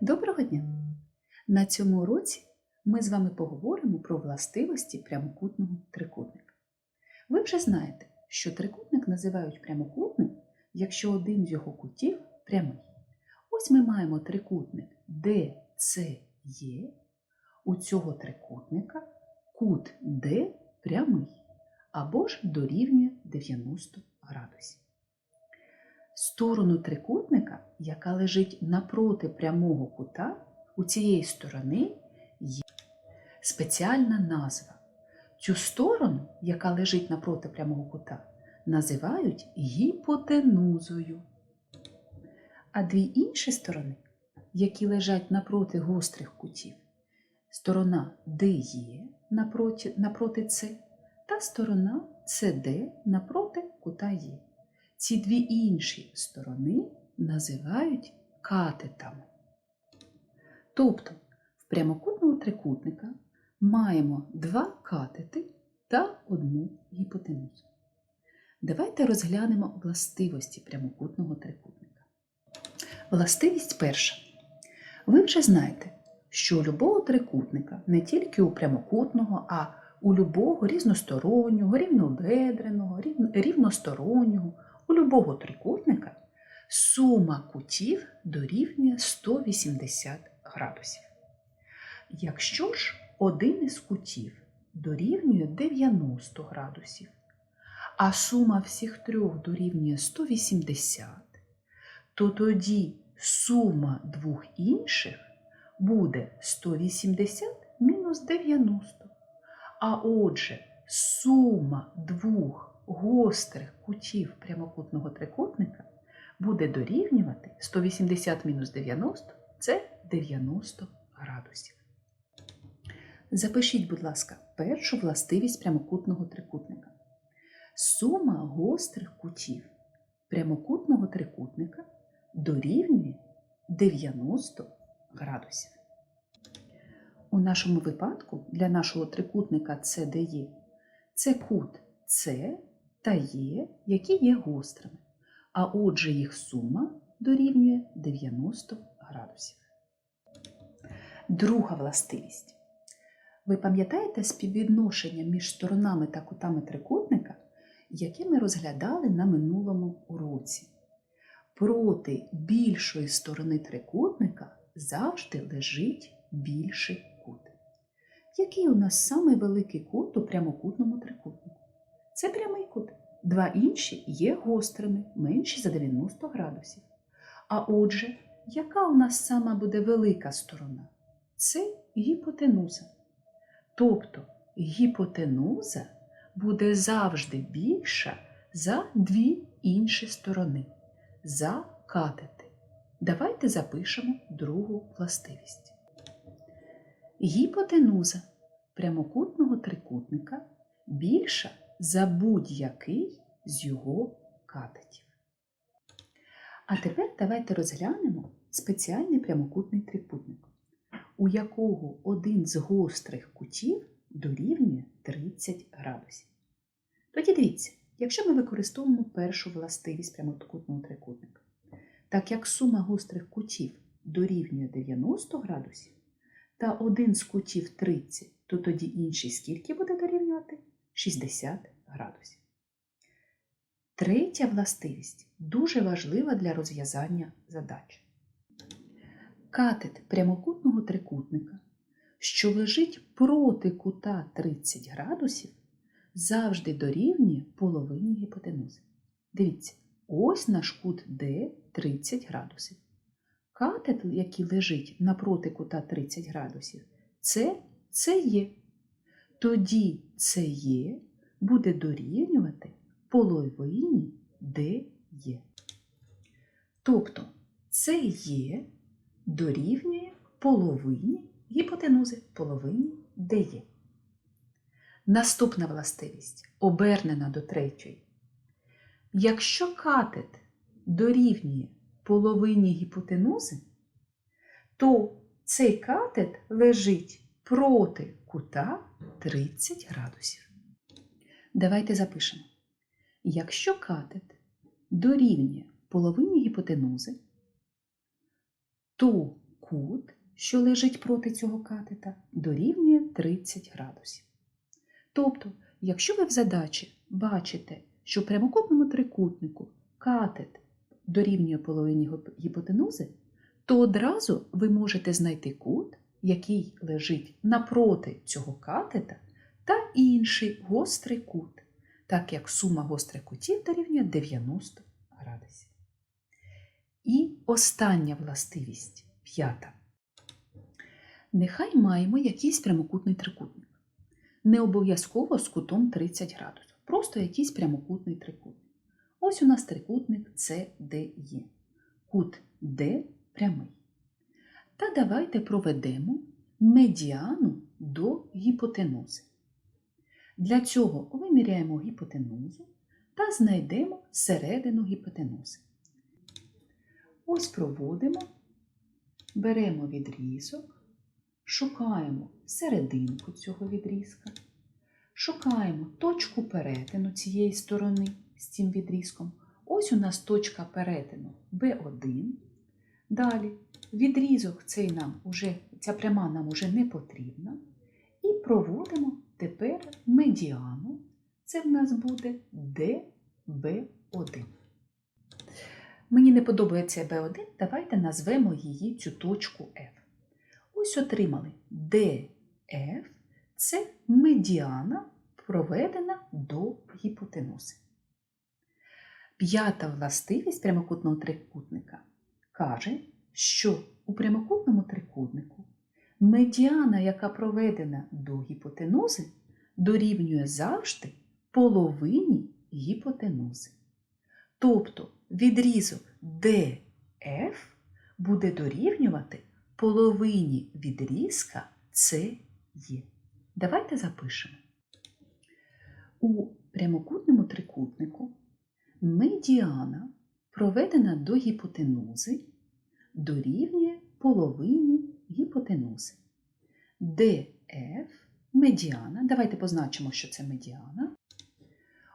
Доброго дня! На цьому уроці ми з вами поговоримо про властивості прямокутного трикутника. Ви вже знаєте, що трикутник називають прямокутним, якщо один з його кутів прямий. Ось ми маємо трикутник DCE. У цього трикутника кут D прямий або ж дорівнює 90 градусів. Сторону трикутника, яка лежить напроти прямого кута, у цієї сторони є спеціальна назва. Цю сторону, яка лежить напроти прямого кута, називають гіпотенузою. А дві інші сторони, які лежать напроти гострих кутів, сторона DE напроти, напроти С та сторона CD напроти кута Е. Ці дві інші сторони називають катетами. Тобто в прямокутного трикутника маємо два катети та одну гіпотенузу. Давайте розглянемо властивості прямокутного трикутника. Властивість перша. Ви вже знаєте, що у любого трикутника, не тільки у прямокутного, а у любого різностороннього, рівнобедреного, рівностороннього, любого трикутника сума кутів дорівнює 180 градусів. Якщо ж один із кутів дорівнює 90 градусів, а сума всіх трьох дорівнює 180, то тоді сума двох інших буде 180 мінус 90. А отже, сума двох гострих кутів прямокутного трикутника буде дорівнювати 180 мінус 90 це 90 градусів. Запишіть, будь ласка, першу властивість прямокутного трикутника. Сума гострих кутів прямокутного трикутника дорівнює 90 градусів. У нашому випадку для нашого трикутника CDE це кут С та Е, які є гострими, а отже їх сума дорівнює 90 градусів. Друга властивість. Ви пам'ятаєте співвідношення між сторонами та кутами трикутника, яке ми розглядали на минулому уроці? Проти більшої сторони трикутника завжди лежить більший кут. Який у нас самий великий кут у прямокутному трикутнику? Це прямий кут. Два інші є гострими, менші за 90 градусів. А отже, яка у нас сама буде велика сторона? Це гіпотенуза. Тобто гіпотенуза буде завжди більша за дві інші сторони, за катети. Давайте запишемо другу властивість. Гіпотенуза прямокутного трикутника більша за будь-який з його катетів. А тепер давайте розглянемо спеціальний прямокутний трикутник, у якого один з гострих кутів дорівнює 30 градусів. Тоді дивіться, якщо ми використовуємо першу властивість прямокутного трикутника, так як сума гострих кутів дорівнює 90 градусів, та один з кутів 30, то тоді інший скільки буде дорівнювати? 60 градусів. Третя властивість дуже важлива для розв'язання задач. Катет прямокутного трикутника, що лежить проти кута 30 градусів, завжди дорівнює половині гіпотенузи. Дивіться, ось наш кут D 30 градусів. Катет, який лежить напроти кута 30 градусів, це це є. Тоді це є буде дорівнювати половині де є. Тобто це є дорівнює половині гіпотенузи половині де є. Наступна властивість обернена до третьої. Якщо катет дорівнює половині гіпотенузи, то цей катет лежить проти кута 30 градусів. Давайте запишемо. Якщо катет дорівнює половині гіпотенузи, то кут, що лежить проти цього катета, дорівнює 30 градусів. Тобто, якщо ви в задачі бачите, що в прямокутному трикутнику катет дорівнює половині гіп- гіпотенузи, то одразу ви можете знайти кут, який лежить напроти цього катета, та інший гострий кут, так як сума гострих кутів дорівнює 90 градусів. І остання властивість п'ята. Нехай маємо якийсь прямокутний трикутник. Не обов'язково з кутом 30 градусів, просто якийсь прямокутний трикутник. Ось у нас трикутник CDE. Кут D прямий. Та давайте проведемо медіану до гіпотенузи. Для цього виміряємо гіпотенузу та знайдемо середину гіпотенузи. Ось проводимо, беремо відрізок, шукаємо серединку цього відрізка, шукаємо точку перетину цієї сторони з цим відрізком. Ось у нас точка перетину B1. Далі відрізок цей нам уже, ця пряма нам уже не потрібна. І проводимо тепер медіану. Це в нас буде DB1. Мені не подобається B1, давайте назвемо її цю точку F. Ось отримали DF це медіана, проведена до гіпотенузи. П'ята властивість прямокутного трикутника каже, що у прямокутному трикутнику медіана, яка проведена до гіпотенузи, дорівнює завжди половині гіпотенузи. Тобто відрізок DF буде дорівнювати половині відрізка CE. Давайте запишемо. У прямокутному трикутнику медіана, проведена до гіпотенузи, дорівнює половині гіпотенузи. DF медіана. Давайте позначимо, що це медіана.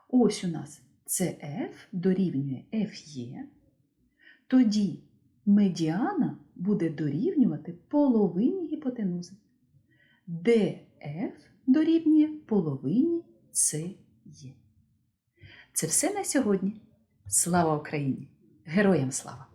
Ось у нас CF дорівнює FE. Тоді медіана буде дорівнювати половині гіпотенузи. DF дорівнює половині CE. Це все на сьогодні. Слава Україні! Героям слава!